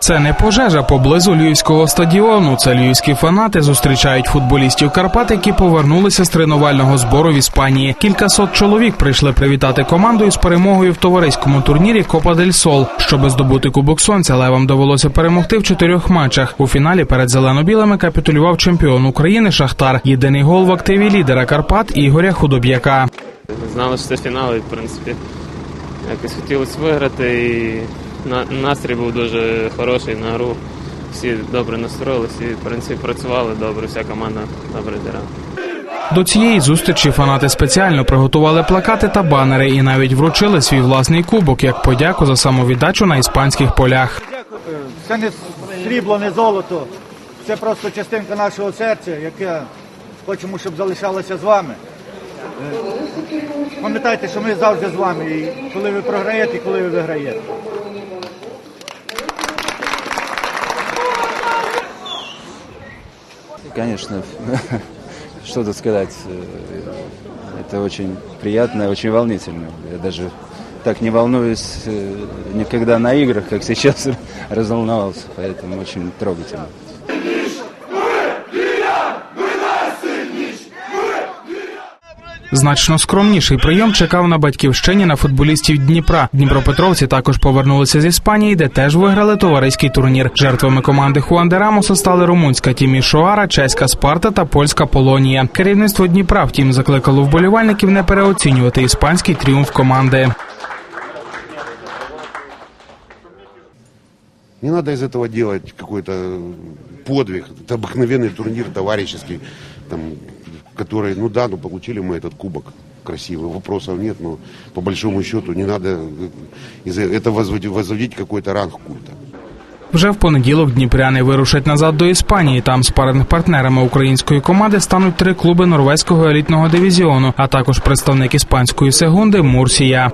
Це не пожежа поблизу львівського стадіону. Це львівські фанати зустрічають футболістів Карпат, які повернулися з тренувального збору в Іспанії. Кількасот чоловік прийшли привітати команду із перемогою в товариському турнірі Копа дель Сол. Щоб здобути кубок сонця, левам довелося перемогти в чотирьох матчах. У фіналі перед зелено-білими капітулював чемпіон України Шахтар. Єдиний гол в активі лідера Карпат Ігоря Худоб'яка. Знали, що це фінал, в принципі якось хотілося виграти. І настрій був дуже хороший на гру. Всі добре настроїлися і в принципі працювали добре, вся команда добре зіграла. До цієї зустрічі фанати спеціально приготували плакати та банери і навіть вручили свій власний кубок як подяку за самовіддачу на іспанських полях. Це не срібло, не золото. Це просто частинка нашого серця, яке хочемо, щоб залишалося з вами. Е, Пам'ятайте, що ми завжди з вами, і коли ви програєте, і коли ви виграєте. Конечно, что тут сказать. э, Это очень приятно, очень волнительно. Я даже так не волнуюсь э, никогда на играх, как сейчас разволновался, поэтому очень трогательно. Значно скромніший прийом чекав на батьківщині на футболістів Дніпра. Дніпропетровці також повернулися з Іспанії, де теж виграли товариський турнір. Жертвами команди Хуан Рамоса стали румунська Тімі Шоара, чеська Спарта та польська Полонія. Керівництво Дніпра, втім, закликало вболівальників не переоцінювати іспанський тріумф команди. Не надо из этого делать какой-то подвиг. Это обыкновенный турнир товарищеский, там, который, ну да, ну получили мы этот кубок красивый, вопросов нет, но по большому счету не надо э, из это возводить, возводить какой-то ранг культа. Вже в понеділок дніпряни вирушать назад до Іспанії. Там спаринг партнерами української команди стануть три клуби норвезького елітного дивізіону, а також представник іспанської сегунди Мурсія.